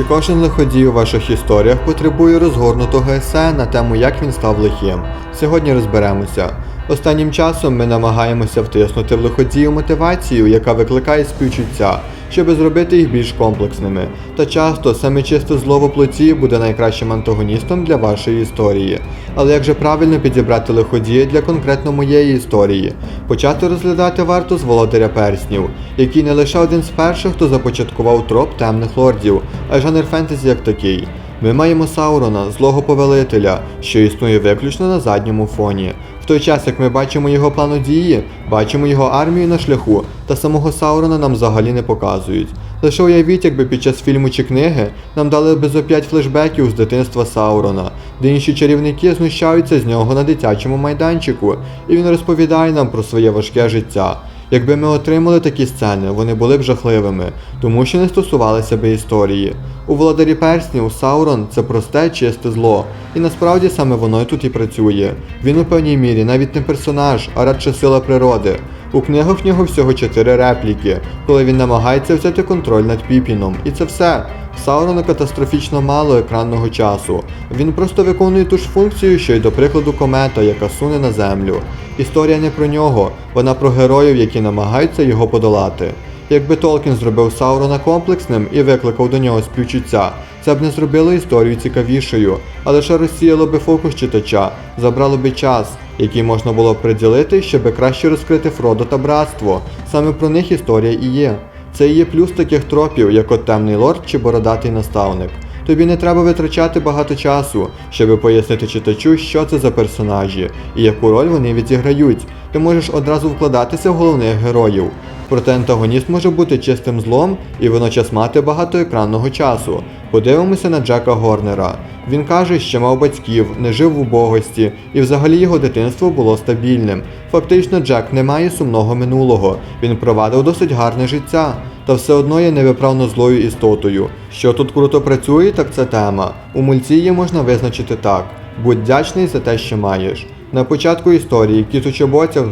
Чи кожен лиходій у ваших історіях потребує розгорнутого есе на тему, як він став лихим? Сьогодні розберемося. Останнім часом ми намагаємося втиснути в лиходію мотивацію, яка викликає співчуття, щоб зробити їх більш комплексними. Та часто саме чисте зло в плоті буде найкращим антагоністом для вашої історії. Але як же правильно підібрати лиходія для конкретно моєї історії? Почати розглядати варто з володаря перснів, який не лише один з перших, хто започаткував троп темних лордів, а жанр фентезі як такий. Ми маємо Саурона, злого повелителя, що існує виключно на задньому фоні. В той час, як ми бачимо його плану дії, бачимо його армію на шляху, та самого Саурона нам взагалі не показують. Лише уявіть, якби під час фільму чи книги нам дали би зо п'ять флешбеків з дитинства Саурона, де інші чарівники знущаються з нього на дитячому майданчику, і він розповідає нам про своє важке життя. Якби ми отримали такі сцени, вони були б жахливими, тому що не стосувалися би історії. У володарі перснів Саурон це просте, чисте зло, і насправді саме воно тут і працює. Він у певній мірі навіть не персонаж, а радше сила природи. У книгах в нього всього чотири репліки, коли він намагається взяти контроль над Піпіном, і це все. Саурона катастрофічно мало екранного часу. Він просто виконує ту ж функцію, що й до прикладу комета, яка суне на землю. Історія не про нього, вона про героїв, які намагаються його подолати. Якби Толкін зробив Саурона комплексним і викликав до нього співчуття, це б не зробило історію цікавішою, а лише розсіяло би фокус читача, забрало би час, який можна було б приділити, щоб краще розкрити Фродо та братство. Саме про них історія і є. Це є плюс таких тропів, як от темний лорд чи бородатий наставник. Тобі не треба витрачати багато часу, щоби пояснити читачу, що це за персонажі і яку роль вони відіграють. Ти можеш одразу вкладатися в головних героїв. Проте антагоніст може бути чистим злом і водночас мати багато екранного часу. Подивимося на Джека Горнера. Він каже, що мав батьків, не жив в убогості, і взагалі його дитинство було стабільним. Фактично, Джек не має сумного минулого. Він провадив досить гарне життя, та все одно є невиправно злою істотою. Що тут круто працює, так це тема. У мульті її можна визначити так: будь вдячний за те, що маєш. На початку історії Кіт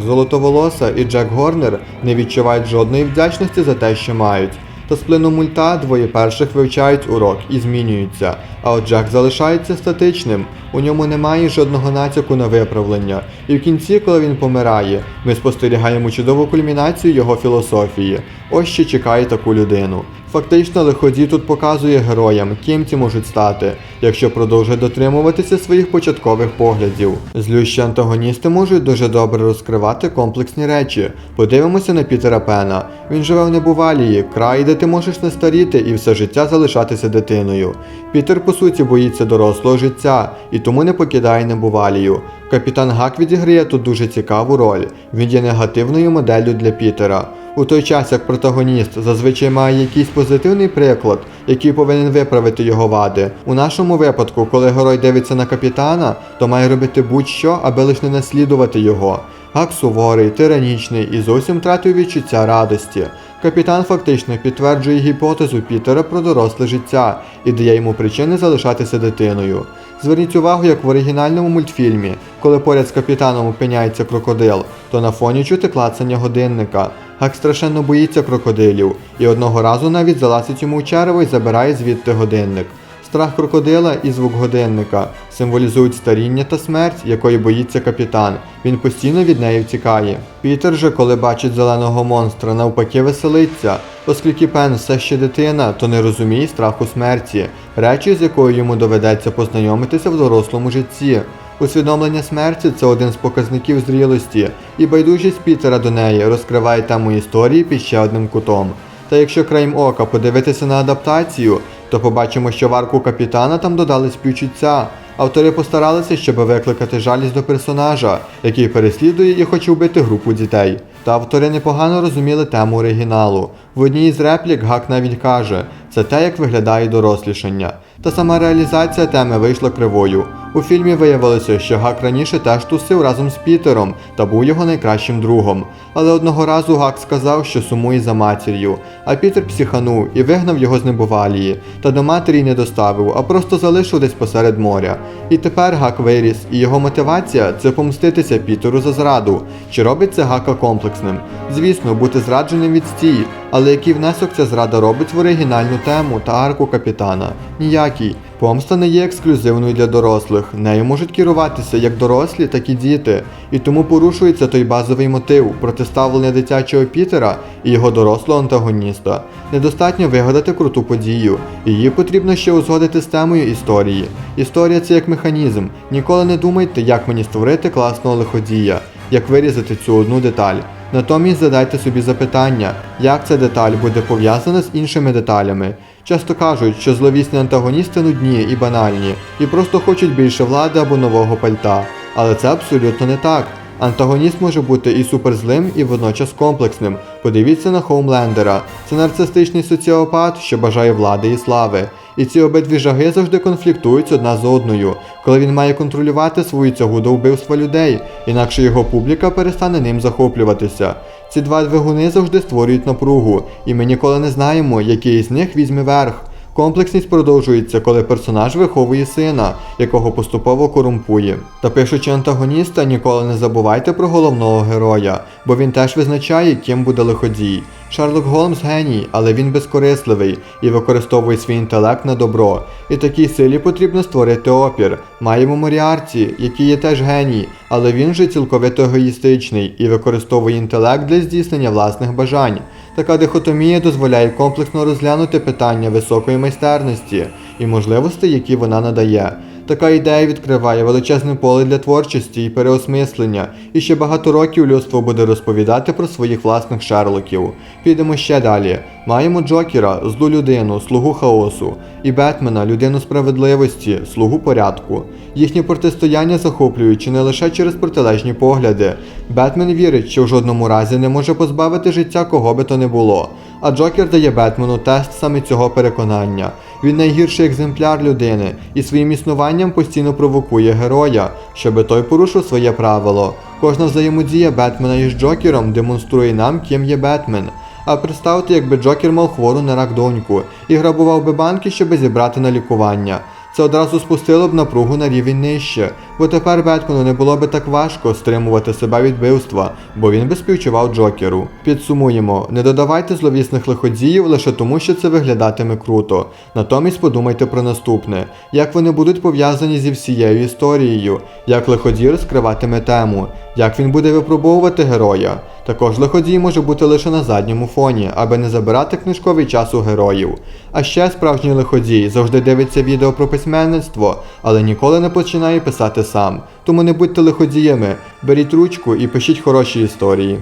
Золотоволоса і Джек Горнер не відчувають жодної вдячності за те, що мають. Та з плину мульта двоє перших вивчають урок і змінюються, а от Джек залишається статичним, у ньому немає жодного натяку на виправлення. І в кінці, коли він помирає, ми спостерігаємо чудову кульмінацію його філософії. Ось що чекає таку людину. Фактично, лиходій тут показує героям, ким ті можуть стати, якщо продовжують дотримуватися своїх початкових поглядів. Злющі антагоністи можуть дуже добре розкривати комплексні речі. Подивимося на Пітера Пена. Він живе в небувалії, край, де ти можеш не старіти і все життя залишатися дитиною. Пітер, по суті, боїться дорослого життя і тому не покидає небувалію. Капітан Гак відіграє тут дуже цікаву роль. Він є негативною моделлю для Пітера. У той час як протагоніст зазвичай має якийсь позитивний приклад, який повинен виправити його вади. У нашому випадку, коли герой дивиться на капітана, то має робити будь-що, аби лише не наслідувати його. Гак суворий, тиранічний і зовсім втратив відчуття радості. Капітан фактично підтверджує гіпотезу Пітера про доросле життя і дає йому причини залишатися дитиною. Зверніть увагу, як в оригінальному мультфільмі, коли поряд з капітаном опиняється крокодил, то на фоні чути клацання годинника. Гак страшенно боїться крокодилів, і одного разу навіть залазить йому в черево і забирає звідти годинник. Страх крокодила і звук годинника символізують старіння та смерть, якої боїться капітан. Він постійно від неї втікає. Пітер же, коли бачить зеленого монстра, навпаки веселиться, оскільки Пен все ще дитина, то не розуміє страху смерті, речі, з якою йому доведеться познайомитися в дорослому житті. Усвідомлення смерті це один з показників зрілості, і байдужість Пітера до неї розкриває тему історії під ще одним кутом. Та якщо краєм ока подивитися на адаптацію, то побачимо, що в арку капітана там додали співчуття. Автори постаралися, щоб викликати жалість до персонажа, який переслідує і хоче вбити групу дітей. Та автори непогано розуміли тему оригіналу. В одній із реплік Гак навіть каже, це те, як виглядає дорослішання. Та сама реалізація теми вийшла кривою. У фільмі виявилося, що Гак раніше теж тусив разом з Пітером та був його найкращим другом. Але одного разу Гак сказав, що сумує за матір'ю, а Пітер психанув і вигнав його з небувалії, та до матері не доставив, а просто залишив десь посеред моря. І тепер Гак виріс, і його мотивація це помститися Пітеру за зраду. Чи робить це Гака комплексним? Звісно, бути зрадженим відстій, Але який внесок ця зрада робить в оригінальну тему та арку капітана? Ніякий. Помста не є ексклюзивною для дорослих. Нею можуть керуватися як дорослі, так і діти. І тому порушується той базовий мотив протиставлення дитячого Пітера і його дорослого антагоніста. Недостатньо вигадати круту подію. Її потрібно ще узгодити з темою історії. Історія це як механізм. Ніколи не думайте, як мені створити класного лиходія, як вирізати цю одну деталь. Натомість задайте собі запитання, як ця деталь буде пов'язана з іншими деталями. Часто кажуть, що зловісні антагоністи нудні і банальні, і просто хочуть більше влади або нового пальта. Але це абсолютно не так. Антагоніст може бути і суперзлим, і водночас комплексним. Подивіться на Хоумлендера. Це нарцистичний соціопат, що бажає влади і слави. І ці обидві жаги завжди конфліктують одна з одною, коли він має контролювати свою тягу до вбивства людей, інакше його публіка перестане ним захоплюватися. Ці два двигуни завжди створюють напругу, і ми ніколи не знаємо, який із них візьме верх. Комплексність продовжується, коли персонаж виховує сина, якого поступово корумпує. Та пишучи антагоніста, ніколи не забувайте про головного героя, бо він теж визначає, ким буде лиходій. Шерлок Голмс геній, але він безкорисливий і використовує свій інтелект на добро. І такій силі потрібно створити опір. Маємо Моріарті, який є теж геній, але він же цілковито егоїстичний і використовує інтелект для здійснення власних бажань. Така дихотомія дозволяє комплексно розглянути питання високої майстерності і можливостей, які вона надає. Така ідея відкриває величезне поле для творчості і переосмислення, і ще багато років людство буде розповідати про своїх власних Шерлоків. Підемо ще далі. Маємо Джокера, злу людину, слугу хаосу, і Бетмена, людину справедливості, слугу порядку. Їхнє протистояння захоплюючи не лише через протилежні погляди. Бетмен вірить, що в жодному разі не може позбавити життя кого би то не було. А Джокер дає Бетмену тест саме цього переконання. Він найгірший екземпляр людини і своїм існуванням постійно провокує героя, щоби той порушив своє правило. Кожна взаємодія Бетмена із Джокером демонструє нам, ким є Бетмен. А представте, якби Джокер мав хвору на рак доньку і грабував би банки, щоби зібрати на лікування. Це одразу спустило б напругу на рівень нижче, бо тепер Бетмену не було би так важко стримувати себе від вбивства, бо він би співчував Джокеру. Підсумуємо, не додавайте зловісних лиходіїв лише тому, що це виглядатиме круто. Натомість подумайте про наступне: як вони будуть пов'язані зі всією історією, як лиходій розкриватиме тему, як він буде випробовувати героя. Також лиходій може бути лише на задньому фоні, аби не забирати книжковий час у героїв. А ще справжній лиходій завжди дивиться відео про письменництво, але ніколи не починає писати сам. Тому не будьте лиходіями, беріть ручку і пишіть хороші історії.